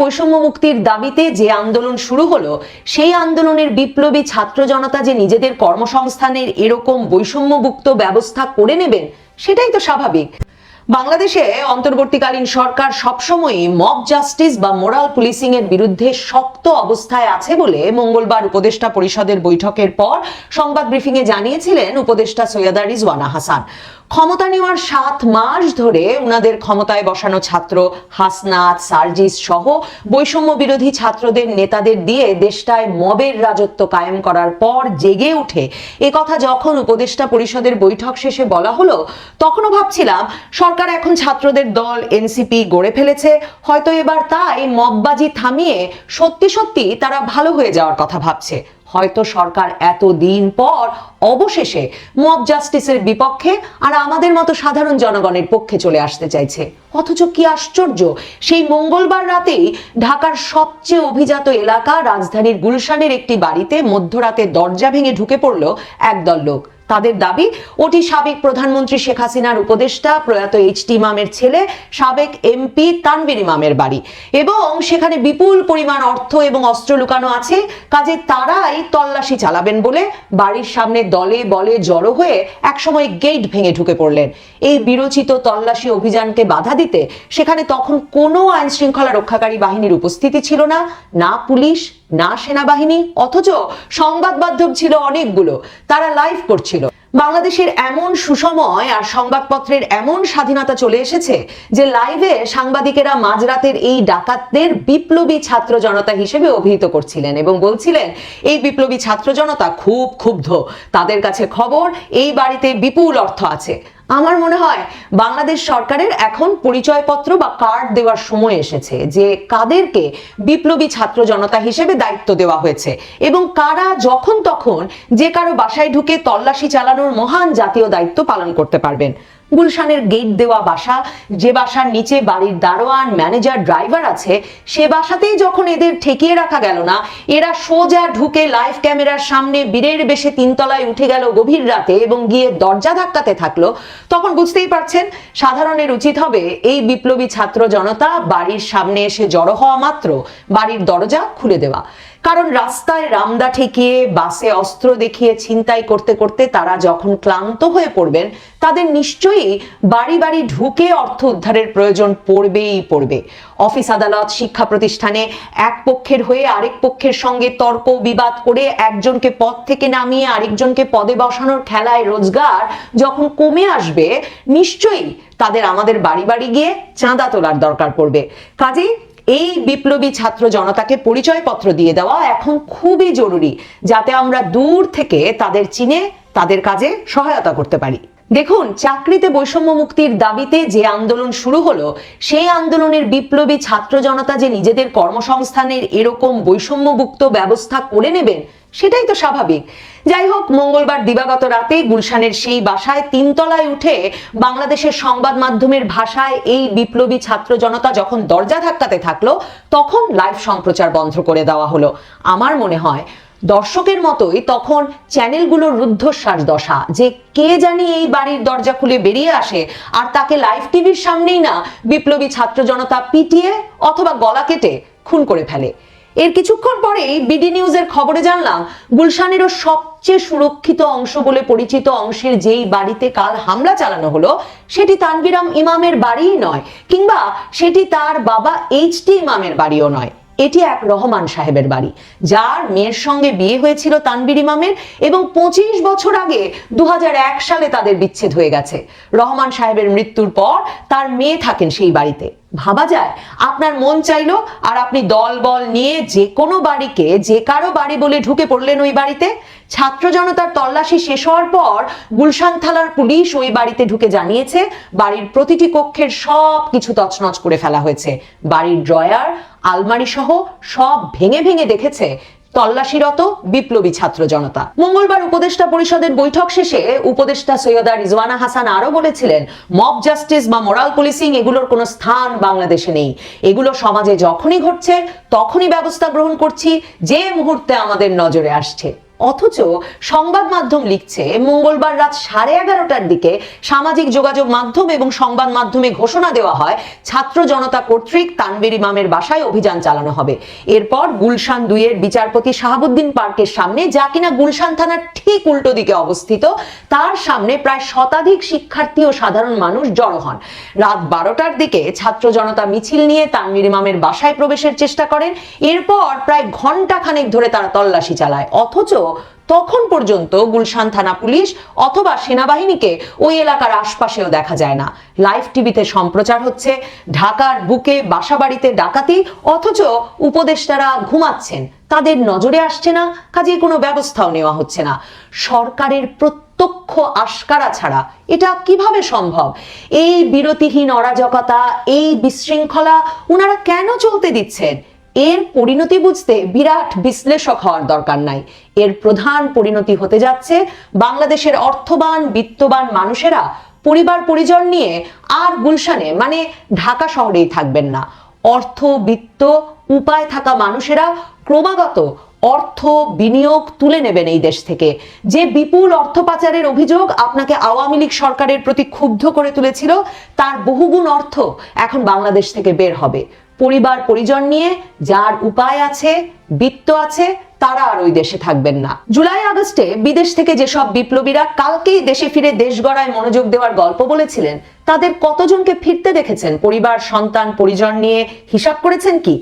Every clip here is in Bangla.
বৈষম্য মুক্তির দাবিতে যে আন্দোলন শুরু হলো, সেই আন্দোলনের বিপ্লবী ছাত্র জনতা যে নিজেদের কর্মসংস্থানের এরকম বৈষম্যমুক্ত ব্যবস্থা করে নেবেন, সেটাই তো স্বাভাবিক। বাংলাদেশে অন্তর্বর্তীকালীন সরকার সবসময়ই মব জাস্টিস বা মোরাল পুলিশিং এর বিরুদ্ধে শক্ত অবস্থায় আছে বলে মঙ্গলবার উপদেষ্টা পরিষদের বৈঠকের পর সংবাদ ব্রিফিংয়ে জানিয়েছিলেন উপদেষ্টা সৈয়দা রিজওয়ানা হাসান। ক্ষমতা নেওয়ার সাত মাস ধরে উনাদের ক্ষমতায় বসানো ছাত্র হাসনাত, সার্জিস সহ বৈষম্য বিরোধী ছাত্রদের নেতাদের দিয়ে দেশটায় মবের রাজত্ব কায়েম করার পর জেগে উঠে এ কথা যখন উপদেষ্টা পরিষদের বৈঠক শেষে বলা হলো, তখনও ভাবছিলাম, সরকার এখন ছাত্রদের দল এনসিপি গড়ে ফেলেছে, হয়তো এবার তাই মববাজি থামিয়ে সত্যি সত্যি তারা ভালো হয়ে যাওয়ার কথা ভাবছে। হয়তো সরকার এত দিন পর অবশেষে মব জাস্টিসের বিপক্ষে আর আমাদের মতো সাধারণ জনগণের পক্ষে চলে আসতে চাইছে। অথচ কি আশ্চর্য, সেই মঙ্গলবার রাতেই ঢাকার সবচেয়ে অভিজাত এলাকা রাজধানীর গুলশানের একটি বাড়িতে মধ্যরাতে দরজা ভেঙে ঢুকে পড়ল একদল লোক। তাদের দাবি ওটি সাবেক প্রধানমন্ত্রী শেখ হাসিনার উপদেষ্টা প্রয়াত এইচ টি ইমামের ছেলে, সাবেক এমপি তানভীর ইমামের বাড়ি। এবং সেখানে বিপুল পরিমাণ অর্থ এবং অস্ত্র লুকানো আছে, কাজে তারাই তল্লাশি চালাবেন বলে বাড়ির সামনে দলে বলে জড়ো হয়ে একসময় গেট ভেঙে ঢুকে পড়লেন। এই বিরোচিত তল্লাশি অভিযানকে বাধা দিতে সেখানে তখন কোনো আইন শৃঙ্খলা রক্ষাকারী বাহিনীর উপস্থিতি ছিল না না পুলিশ না সেনাবাহিনী, অথচ সংবাদ মাধ্যম ছিল অনেকগুলো, তারা লাইভ করছিল। বাংলাদেশের এমন সুসময় আর সংবাদপত্রের এমন স্বাধীনতা চলে এসেছে যে লাইভে সাংবাদিকেরা মাঝরাতের এই ডাকাতদের বিপ্লবী ছাত্র জনতা হিসেবে অভিহিত করছিলেন এবং বলছিলেন, এই বিপ্লবী ছাত্র জনতা খুব ক্ষুব্ধ। তাদের কাছে খবর, এই বাড়িতে বিপুল অর্থ আছে। আমার মনে হয় বাংলাদেশ সরকারের এখন পরিচয়পত্র বা কার্ড দেওয়ার সময় এসেছে যে কাদেরকে বিপ্লবী ছাত্র জনতা হিসেবে দায়িত্ব দেওয়া হয়েছে। এবং কারা যখন তখন যে কারও বাসায় ঢুকে তল্লাশি চালানোর মহান জাতীয় দায়িত্ব পালন করতে পারবেন। গুলশানের গেট দেওয়া বাসা, যে বাসার নিচে বাড়ির দারোয়ান ম্যানেজার ড্রাইভার আছে, সে বাসাতেই যখন এদের ঠেকিয়ে রাখা গেল না, এরা সোজা ঢুকে লাইভ ক্যামেরার সামনে বীরের বেশে তিনতলায় উঠে গেল গভীর রাতে এবং গিয়ে দরজা ধাক্কাতে থাকল। তখন বুঝতেই পারছেন, সাধারণের উচিত হবে এই বিপ্লবী ছাত্র জনতা বাড়ির সামনে এসে জড়ো হওয়া মাত্র, বাড়ির দরজা খুলে দেওয়া। কারণ রাস্তায় রামদা ঠেকিয়ে, বাসে অস্ত্র দেখিয়ে, ছিনতাই করতে করতে তারা যখন ক্লান্ত হয়ে পড়বেন, তাদের নিশ্চয়ই বাড়ি বাড়ি ঢুকে অর্থ উদ্ধারের প্রয়োজন পড়বেই পড়বে। অফিস আদালত, শিক্ষা প্রতিষ্ঠানে এক পক্ষের হয়ে আরেক পক্ষের সঙ্গে তর্ক বিবাদ করে একজনকে পদ থেকে নামিয়ে আরেকজনকে পদে বসানোর খেলায় রোজগার যখন কমে আসবে, নিশ্চয়ই তাদের আমাদের বাড়ি বাড়ি গিয়ে চাঁদা তোলার দরকার পড়বে। কাজেই এই বিপ্লবী ছাত্র জনতাকে পরিচয়পত্র দিয়ে দেওয়া এখন খুবই জরুরি, যাতে আমরা দূর থেকে তাদের চিনে, তাদের কাজে সহায়তা করতে পারি। দেখুন, চাকরিতে বৈষম্য মুক্তির দাবিতে যে আন্দোলন শুরু হলো, সেই আন্দোলনের বিপ্লবী ছাত্র জনতা যে নিজেদের কর্মসংস্থানের এরকম বৈষম্যমুক্ত ব্যবস্থা করে নেবেন সেটাই তো স্বাভাবিক। যাই হোক, মঙ্গলবার দিবাগত রাতে গুলশানের সেই বাসায় তিনতলায় উঠে বাংলাদেশের সংবাদ মাধ্যমের ভাষায় এই বিপ্লবী ছাত্র জনতা যখন দরজা ধাক্কাতে থাকল, তখন লাইভ সম্প্রচার বন্ধ করে দেওয়া হলো। আমার মনে হয়, দর্শকের মতোই তখন চ্যানেলগুলোর রুদ্ধশ্বাস দশা, যে কে জানি এই বাড়ির দরজা খুলে বেরিয়ে আসে, আর তাকে লাইভ টিভির সামনেই না বিপ্লবী ছাত্র জনতা পিটিয়ে অথবা গলা কেটে খুন করে ফেলে। এর কিছুক্ষণ পরেই বিডি নিউজের খবরে জানলাম, গুলশানেরও সবচেয়ে সুরক্ষিত অংশ বলে পরিচিত অংশের যেই বাড়িতে কাল হামলা চালানো হলো, সেটি তানবিরাম ইমামের বাড়িই নয়, কিংবা সেটি তার বাবা এইচ টি ইমামের বাড়িও নয়। এটি এক রহমান সাহেবের বাড়ি, যার মেয়ের সঙ্গে বিয়ে হয়েছিল তানবির ইমামের এবং পঁচিশ বছর আগে দু সালে তাদের বিচ্ছেদ হয়ে গেছে। রহমান সাহেবের মৃত্যুর পর তার মেয়ে থাকেন সেই বাড়িতে। ভাবা যায়, আপনার মন চাইলো আর আপনি দল বল নিয়ে যে কোনো বাড়িকে, যে কারও বাড়ি বলে ঢুকে পড়লেন ওই বাড়িতে। ছাত্র জনতার তল্লাশি শেষ হওয়ার পর গুলশান থানার পুলিশ ওই বাড়িতে ঢুকে জানিয়েছে, বাড়ির প্রতিটি কক্ষের সব কিছু তছনছ করে ফেলা হয়েছে। বাড়ির ড্রয়ার আলমারি সহ সব ভেঙে ভেঙে দেখেছে তল্লাশিরত বিপ্লবী ছাত্র জনতা। মঙ্গলবার উপদেষ্টা পরিষদের বৈঠক শেষে উপদেষ্টা সৈয়দা রিজওয়ানা হাসান আরও বলেছিলেন, মব জাস্টিস বা মোরাল পুলিশিং এগুলোর কোনো স্থান বাংলাদেশে নেই। এগুলো সমাজে যখনই ঘটছে, তখনই ব্যবস্থা গ্রহণ করছি, যে মুহূর্তে আমাদের নজরে আসছে। অথচ সংবাদ মাধ্যম লিখছে, মঙ্গলবার রাত সাড়ে এগারোটার দিকে সামাজিক যোগাযোগ মাধ্যম এবং সংবাদ মাধ্যমে ঘোষণা দেওয়া হয়, ছাত্র জনতা কর্তৃক তানভীর ইমামের বাসায় অভিযান চালানো হবে। এরপর গুলশান দুইয়ের বিচারপতি শাহাবুদ্দিন পার্কের সামনে, যা কিনা গুলশান থানার ঠিক উল্টো দিকে অবস্থিত, তার সামনে প্রায় শতাধিক শিক্ষার্থী ও সাধারণ মানুষ জড়ো হন। রাত বারোটার দিকে ছাত্র জনতা মিছিল নিয়ে তানভীর ইমামের বাসায় প্রবেশের চেষ্টা করেন। এরপর প্রায় ঘণ্টা খানেক ধরে তারা তল্লাশি চালায়। অথচ তখন পর্যন্ত গুলশান থানা পুলিশ অথবা সেনাবাহিনীকে ওই এলাকার আশপাশেও দেখা যায় না। লাইভ টিভিতে সম্প্রচার হচ্ছে, ঢাকার বুকে বাসাবাড়িতে ডাকাতি, অথচ উপদেষ্টারা ঘুমাচ্ছেন। তাদের নজরে আসছে না কাজে কোনো ব্যবস্থাও নেওয়া হচ্ছে না। সরকারের প্রত্যক্ষ আশকারা ছাড়া এটা কীভাবে সম্ভব? এই বিরতিহীন অরাজকতা, এই বিশৃঙ্খলা ওনারা কেন চলতে দিচ্ছেন? এর পরিণতি বুঝতে বিরাট বিশ্লেষক হওয়ার দরকার নাই। এর প্রধান পরিণতি হতে যাচ্ছে বাংলাদেশের অর্থবান, বিত্তবান মানুষেরা পরিবার পরিজন নিয়ে আর গুলশানে মানে ঢাকা শহরেই থাকবেন না। অর্থ, বিত্ত, উপায় থাকা মানুষেরা ক্রমাগত অর্থ বিনিয়োগ তুলে নেবেন এই দেশ থেকে। যে বিপুল অর্থ পাচারের অভিযোগ আপনাকে আওয়ামী লীগ সরকারের প্রতি ক্ষুব্ধ করে তুলেছিল, তার বহুগুণ অর্থ এখন বাংলাদেশ থেকে বের হবে। পরিবার, পরিজন নিয়ে যার উপায় আছে, বিত্ত আছে, তারা আর ওই দেশে থাকবেন না। জুলাই, আগস্টে বিদেশ থেকে যেসব বিপ্লবীরা কালকেই দেশে ফিরে দেশ গড়ায় মনোযোগ দেওয়ার গল্প বলেছিলেন, তাদের কতজনকে ফিরতে দেখেছেন? পরিবার, সন্তান, পরিজন নিয়ে হিসাব করেছেন কি?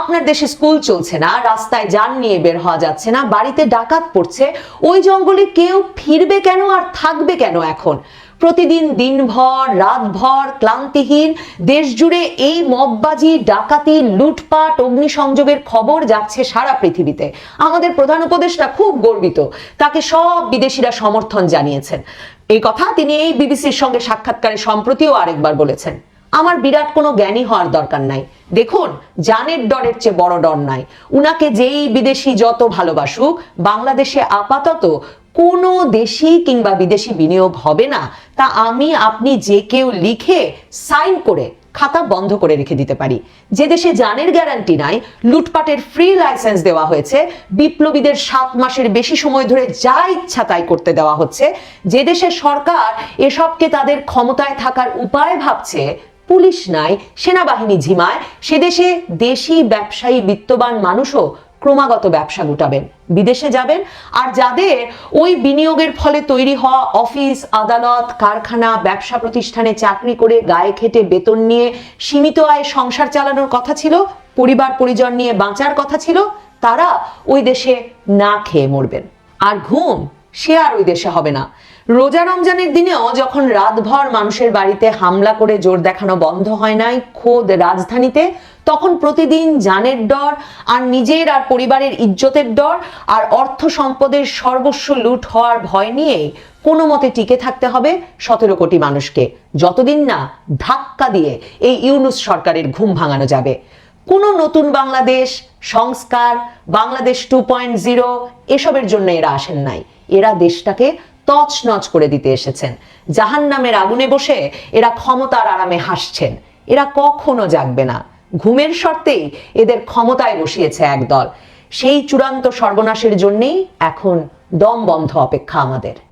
আপনার দেশে স্কুল চলছে না, রাস্তায় যান নিয়ে বের হওয়া যাচ্ছে না, বাড়িতে ডাকাত পড়ছে, ওই জঙ্গলে কেউ ফিরবে কেন আর থাকবে কেন এখন? প্রতিদিন দিনভর, রাতভর ক্লান্তিহীন দেশ জুড়ে এই মববাজি ডাকাতি, লুটপাট, অগ্নিসংযোগের খবর যাচ্ছে সারা পৃথিবীতে। আমাদের প্রধান উপদেষ্টা খুব গর্বিত। তাকে সব বিদেশিরা সমর্থন জানিয়েছেন। এই কথা তিনি এই বিবিসির সঙ্গে সাক্ষাৎকারে সম্প্রতিও আরেকবার বলেছেন। আমার বিরাট কোনো জ্ঞানী হওয়ার দরকার নাই। দেখুন, জানের ডরের চেয়ে বড় ডর নাই। উনাকে যেই বিদেশি যত ভালোবাসুক, বাংলাদেশে আপাতত কোনো দেশি কিংবা বিদেশি বিনিয়োগ হবে না, তা আমি, আপনি যে কেউ লিখে সাইন করে খাতা বন্ধ করে রেখে দিতে পারি। যে দেশে জানের গ্যারান্টি নাই, লুটপাটের ফ্রি লাইসেন্স দেওয়া হয়েছে, বিপ্লবীদের সাত মাসের বেশি সময় ধরে যা ইচ্ছা তাই করতে দেওয়া হচ্ছে, যে দেশে সরকার এসবকে তাদের ক্ষমতায় থাকার উপায় ভাবছে, পুলিশ নাই, সেনাবাহিনী ঝিমায়, সে দেশে দেশি ব্যবসায়ী বিত্তবান মানুষও ক্রমাগত ব্যবসা গুটাবেন, বিদেশে যাবেন। আর যাদের ওই বিনিয়োগের ফলে তৈরি হওয়া অফিস, আদালত, কারখানা, ব্যবসা প্রতিষ্ঠানে চাকরি করে গায়ে খেটে বেতন নিয়ে সীমিত আয়ে সংসার চালানোর কথা ছিল, পরিবার পরিজন নিয়ে বাঁচার কথা ছিল, তারা ওই দেশে না খেয়ে মরবেন। আর ঘুম, সে আর ওই দেশে হবে না। রোজা রমজানের দিনেও যখন রাতভর মানুষের বাড়িতে হামলা করে জোর দেখানো বন্ধ হয় নাই, খোদ রাজধানীতে তখন প্রতিদিন জানের ডর আর নিজের আর পরিবারের ইজ্জতের ডর আর অর্থ সম্পদের সর্বস্ব লুট হওয়ার ভয় নিয়েই কোনো মতে টিকে থাকতে হবে সতেরো কোটি মানুষকে। যতদিন না ধাক্কা দিয়ে এই ইউনুস সরকারের ঘুম ভাঙানো যাবে। কোনো নতুন বাংলাদেশ, সংস্কার, বাংলাদেশ টু পয়েন্ট জিরো, এসবের জন্য এরা আসেন নাই। এরা দেশটাকে তছনছ করে দিতে এসেছেন। জাহান নামের আগুনে বসে এরা ক্ষমতার আরামে হাসছেন। এরা কখনো জাগবে না। ঘুমের শর্তেই এদের ক্ষমতায় বসিয়েছে একদল সেই চূড়ান্ত সর্বনাশের জন্যেই এখন দম বন্ধ অপেক্ষা আমাদের।